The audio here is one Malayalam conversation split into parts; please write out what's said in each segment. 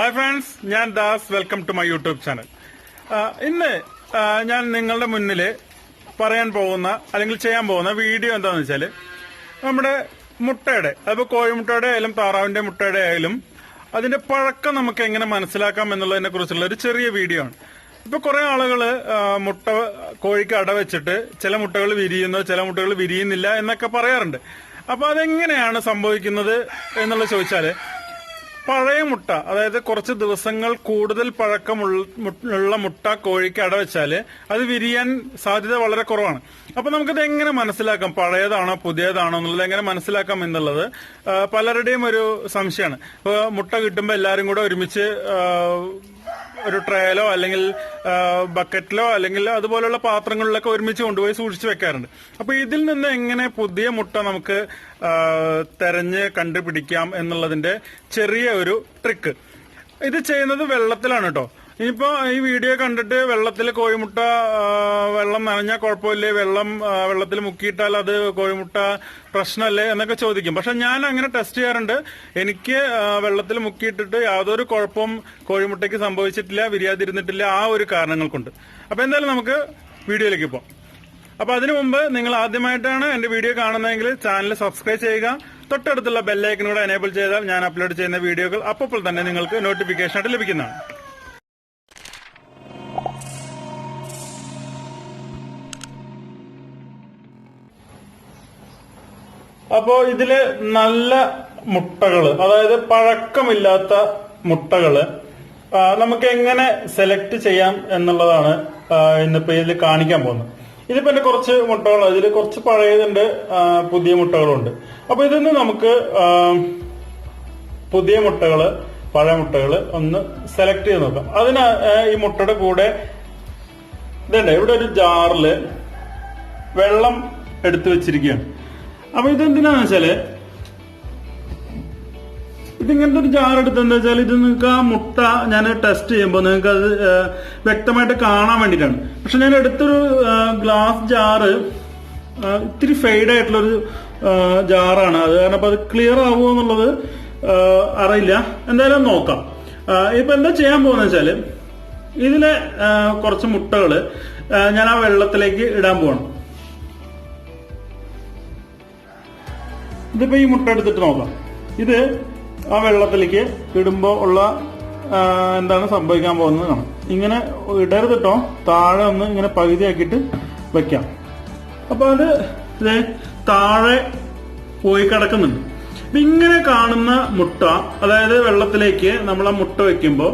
ഹായ് ഫ്രണ്ട്സ് ഞാൻ Das. Welcome to my YouTube channel ഇന്ന് ഞാൻ നിങ്ങളുടെ മുന്നിൽ പറയാൻ പോകുന്ന അല്ലെങ്കിൽ ചെയ്യാൻ പോകുന്ന വീഡിയോ എന്താണെന്ന് വെച്ചാൽ നമ്മുടെ മുട്ടയുടെ അതിപ്പോൾ കോഴിമുട്ടയുടെ ആയാലും താറാവിന്റെ മുട്ടയുടെ ആയാലും അതിന്റെ പഴക്കം നമുക്ക് എങ്ങനെ മനസ്സിലാക്കാം എന്നുള്ളതിനെ കുറിച്ചുള്ള ഒരു ചെറിയ വീഡിയോ ആണ്. ഇപ്പൊ കുറെ ആളുകൾ മുട്ട കോഴിക്ക് അട വെച്ചിട്ട് ചില മുട്ടകൾ വിരിയുന്നു ചില മുട്ടകൾ വിരിയുന്നില്ല എന്നൊക്കെ പറയാറുണ്ട്. അപ്പൊ അതെങ്ങനെയാണ് സംഭവിക്കുന്നത് എന്നുള്ളത് ചോദിച്ചാൽ പഴയ മുട്ട അതായത് കുറച്ച് ദിവസങ്ങൾ കൂടുതൽ പഴക്കമുള്ള മുട്ട കോഴിക്ക് അടവെച്ചാൽ അത് വിരിയാൻ സാധ്യത വളരെ കുറവാണ്. അപ്പൊ നമുക്കത് എങ്ങനെ മനസ്സിലാക്കാം? പഴയതാണോ പുതിയതാണോ എന്നുള്ളത് എങ്ങനെ മനസ്സിലാക്കാം എന്നുള്ളത് പലരുടെയും ഒരു സംശയമാണ്. മുട്ട കിട്ടുമ്പോൾ എല്ലാവരും കൂടെ ഒരുമിച്ച് ഒരു ട്രേയിലോ അല്ലെങ്കിൽ ബക്കറ്റിലോ അല്ലെങ്കിൽ അതുപോലുള്ള പാത്രങ്ങളിലൊക്കെ ഒരുമിച്ച് കൊണ്ടുപോയി സൂക്ഷിച്ചു വെക്കാറുണ്ട്. അപ്പൊ ഇതിൽ നിന്ന് എങ്ങനെ പുതിയ മുട്ട നമുക്ക് തെരഞ്ഞ് കണ്ടുപിടിക്കാം എന്നുള്ളതിന്റെ ചെറിയ ഒരു ട്രിക്ക് ഇത് ചെയ്യുന്നത് വെള്ളത്തിലാണ് കേട്ടോ ഇനിയിപ്പോ ഈ വീഡിയോ കണ്ടിട്ട് വെള്ളത്തിൽ കോഴിമുട്ട വെള്ളം നനഞ്ഞാൽ കുഴപ്പമില്ലേ? വെള്ളം വെള്ളത്തിൽ മുക്കിയിട്ടാൽ അത് കോഴിമുട്ട പ്രശ്നമല്ലേ എന്നൊക്കെ ചോദിക്കും. പക്ഷെ ഞാൻ അങ്ങനെ ടെസ്റ്റ് ചെയ്യാറുണ്ട്. എനിക്ക് വെള്ളത്തിൽ മുക്കിയിട്ടിട്ട് യാതൊരു കുഴപ്പവും കോഴിമുട്ടയ്ക്ക് സംഭവിച്ചിട്ടില്ല വിരിയാതിരുന്നിട്ടില്ല ആ ഒരു കാരണങ്ങൾ കൊണ്ട് അപ്പൊ എന്തായാലും നമുക്ക് വീഡിയോയിലേക്ക് പോകാം അപ്പൊ അതിനു മുമ്പ് നിങ്ങൾ ആദ്യമായിട്ടാണ് എന്റെ വീഡിയോ കാണുന്നതെങ്കിൽ ചാനൽ സബ്സ്ക്രൈബ് ചെയ്യുക. തൊട്ടടുത്തുള്ള ബെല്ലൈക്കൻ കൂടെ എനേബിൾ ചെയ്താൽ ഞാൻ അപ്ലോഡ് ചെയ്യുന്ന വീഡിയോകൾ അപ്പോൾ തന്നെ നിങ്ങൾക്ക് നോട്ടിഫിക്കേഷൻ ആയിട്ട് ലഭിക്കുന്നതാണ്. അപ്പോ ഇതിൽ നല്ല മുട്ടകൾ അതായത് പഴക്കമില്ലാത്ത മുട്ടകൾ നമുക്ക് എങ്ങനെ സെലക്ട് ചെയ്യാം എന്നുള്ളതാണ് ഇന്നിപ്പോ ഇതിൽ കാണിക്കാൻ പോകുന്നത്. ഇതിപ്പോ എന്റെ കുറച്ച് മുട്ടകൾ ഇതിൽ കുറച്ച് പഴയതുണ്ട് പുതിയ മുട്ടകളുണ്ട്. അപ്പൊ ഇതിന്ന് നമുക്ക് പുതിയ മുട്ടകൾ പഴയ മുട്ടകൾ ഒന്ന് സെലക്ട് ചെയ്ത് നോക്കാം. അതിന് ഈ മുട്ടയുടെ കൂടെ ഇതുണ്ട് ഇവിടെ ഒരു ജാറിൽ വെള്ളം എടുത്തു വെച്ചിരിക്കുകയാണ്. അപ്പൊ ഇതെന്തിനാന്ന് വെച്ചാൽ? ഇതിങ്ങനത്തെ ഒരു ജാർ എടുത്തെന്താ വെച്ചാൽ ഇത് നിങ്ങൾക്ക് ആ മുട്ട ഞാൻ ടെസ്റ്റ് ചെയ്യുമ്പോൾ നിങ്ങൾക്ക് അത് വ്യക്തമായിട്ട് കാണാൻ വേണ്ടിയിട്ടാണ്. പക്ഷെ ഞാൻ എടുത്തൊരു ഗ്ലാസ് ജാറ് ഇത്തിരി ഫെയ്ഡ് ആയിട്ടുള്ളൊരു ജാറാണ് അത് കാരണം അപ്പൊ അത് ക്ലിയർ ആവുമോ എന്നുള്ളത് അറിയില്ല. എന്തായാലും നോക്കാം. ഇപ്പൊ എന്താ ചെയ്യാൻ പോകുന്ന വെച്ചാൽ ഇതിലെ കുറച്ച് മുട്ടകൾ ഞാൻ ആ വെള്ളത്തിലേക്ക് ഇടാൻ പോകണം ഇതിപ്പോ ഈ മുട്ട എടുത്തിട്ട് നോക്കാം. ഇത് ആ വെള്ളത്തിലേക്ക് ഇടുമ്പോൾ ഉള്ള എന്താണ് സംഭവിക്കാൻ പോകുന്നത് കാണാം. ഇങ്ങനെ ഇടരുതിട്ടോ താഴെ ഒന്ന് ഇങ്ങനെ പകുതിയാക്കിയിട്ട് വെക്കാം. അപ്പൊ അത് ഇത് താഴെ പോയി കിടക്കുന്നുണ്ട്. അപ്പൊ ഇങ്ങനെ കാണുന്ന മുട്ട അതായത് വെള്ളത്തിലേക്ക് നമ്മൾ ആ മുട്ട വെക്കുമ്പോൾ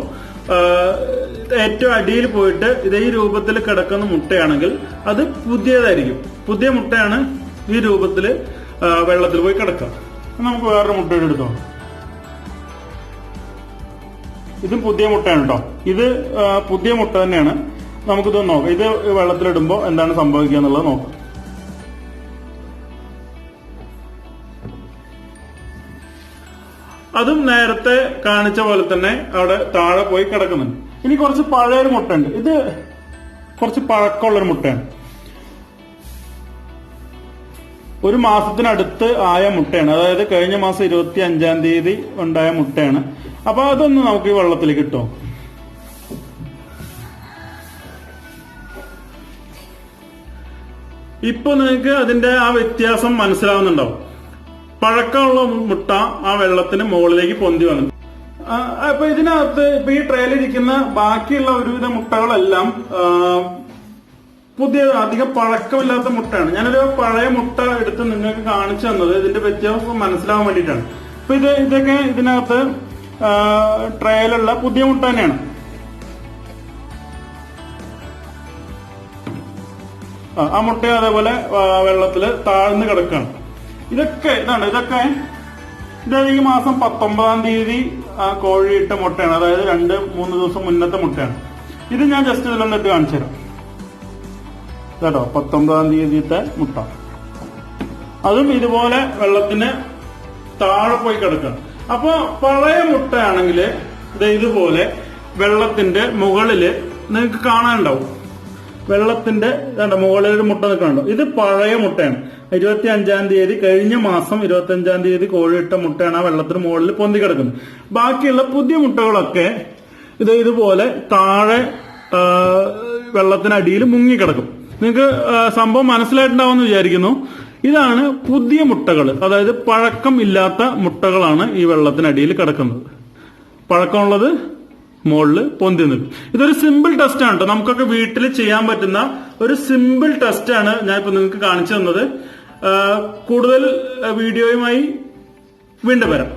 ഏറ്റവും അടിയിൽ പോയിട്ട് ഇതേ രൂപത്തിൽ കിടക്കുന്ന മുട്ടയാണെങ്കിൽ അത് പുതിയതായിരിക്കും. പുതിയ മുട്ടയാണ് ഈ രൂപത്തിൽ വെള്ളത്തിൽ പോയി കിടക്കാം. നമുക്ക് വേറൊരു മുട്ടയുടെ എടുത്തോ ഇതും പുതിയ മുട്ടയാണ് കേട്ടോ. ഇത് പുതിയ മുട്ട തന്നെയാണ്. നമുക്കിത് നോക്കാം. ഇത് വെള്ളത്തിലിടുമ്പോൾ എന്താണ് സംഭവിക്കുക എന്നുള്ളത് നോക്കാം. അതും നേരത്തെ കാണിച്ച പോലെ തന്നെ അവിടെ താഴെ പോയി കിടക്കുന്നുണ്ട്. ഇനി കുറച്ച് പഴയൊരു മുട്ടയുണ്ട്. ഇത് കുറച്ച് പഴക്കമുള്ളൊരു മുട്ടയാണ്. ഒരു മാസത്തിനടുത്ത് ആയ മുട്ടയാണ്. അതായത് കഴിഞ്ഞ മാസം ഇരുപത്തി അഞ്ചാം തീയതി ഉണ്ടായ മുട്ടയാണ്. അപ്പൊ അതൊന്ന് നമുക്ക് ഈ വെള്ളത്തിൽ കിട്ടും ഇപ്പൊ നിങ്ങൾക്ക് അതിന്റെ ആ വ്യത്യാസം മനസ്സിലാവുന്നുണ്ടാവും. പഴക്കമുള്ള മുട്ട ആ വെള്ളത്തിന് മുകളിലേക്ക് പൊന്തി വന്നു. അപ്പൊ ഇതിനകത്ത് ഇപ്പൊ ഈ ട്രെയിലിരിക്കുന്ന ബാക്കിയുള്ള ഒരുവിധ മുട്ടകളെല്ലാം പുതിയ അധികം പഴക്കമില്ലാത്ത മുട്ടയാണ്. ഞാനൊരു പഴയ മുട്ട എടുത്ത് നിങ്ങൾക്ക് കാണിച്ചു തന്നത്. ഇതിന്റെ വ്യത്യാസം മനസ്സിലാവാൻ വേണ്ടിയിട്ടാണ്. അപ്പൊ ഇത് ഇതൊക്കെ ഇതിനകത്ത് ട്രയലുള്ള പുതിയ മുട്ട തന്നെയാണ്. ആ, മുട്ട അതേപോലെ വെള്ളത്തിൽ താഴ്ന്ന് കിടക്കുകയാണ്. ഇതൊക്കെ ഇതാണ് ഇതൊക്കെ ഇതായത് ഈ മാസം പത്തൊമ്പതാം തീയതി കോഴിയിട്ട കോഴി മുട്ടയാണ്. അതായത് രണ്ട് മൂന്ന് ദിവസം മുന്നത്തെ മുട്ടയാണ്. ഇത് ഞാൻ ജസ്റ്റ് ഇതിലൊന്നിട്ട് കാണിച്ചു തരാം. കേട്ടോ പത്തൊമ്പതാം തീയതിത്തെ മുട്ട. അതും ഇതുപോലെ വെള്ളത്തിന് താഴെ പോയി കിടക്കണം അപ്പൊ പഴയ മുട്ടയാണെങ്കിൽ ഇത് ഇതുപോലെ വെള്ളത്തിന്റെ മുകളിൽ നിങ്ങൾക്ക് കാണാനുണ്ടാവും. വെള്ളത്തിന്റെ മുകളിൽ ഒരു മുട്ട നിൽക്കണുണ്ടോ ഇത് പഴയ മുട്ടയാണ്. ഇരുപത്തി അഞ്ചാം തീയതി കഴിഞ്ഞ മാസം ഇരുപത്തി അഞ്ചാം തീയതി കോഴിയിട്ട മുട്ടയാണ് ആ വെള്ളത്തിന് മുകളിൽ പൊന്തി കിടക്കുന്നത്. ബാക്കിയുള്ള പുതിയ മുട്ടകളൊക്കെ ഇത് ഇതുപോലെ താഴെ വെള്ളത്തിനടിയിൽ മുങ്ങിക്കിടക്കും നിങ്ങൾക്ക് സംഭവം മനസ്സിലായിട്ടുണ്ടാവുമെന്ന് വിചാരിക്കുന്നു. ഇതാണ് പുതിയ മുട്ടകൾ. അതായത് പഴക്കം ഇല്ലാത്ത മുട്ടകളാണ് ഈ വെള്ളത്തിനടിയിൽ കിടക്കുന്നത്. പഴക്കമുള്ളത് മുകളിൽ പൊന്തി നിൽക്കും. ഇതൊരു സിമ്പിൾ ടെസ്റ്റ് ആണ് കേട്ടോ നമുക്കൊക്കെ വീട്ടിൽ ചെയ്യാൻ പറ്റുന്ന ഒരു സിമ്പിൾ ടെസ്റ്റ് ആണ് ഞാൻ ഇപ്പൊ നിങ്ങൾക്ക് കാണിച്ചു തന്നത്. കൂടുതൽ വീഡിയോയുമായി വീണ്ടും വരാം.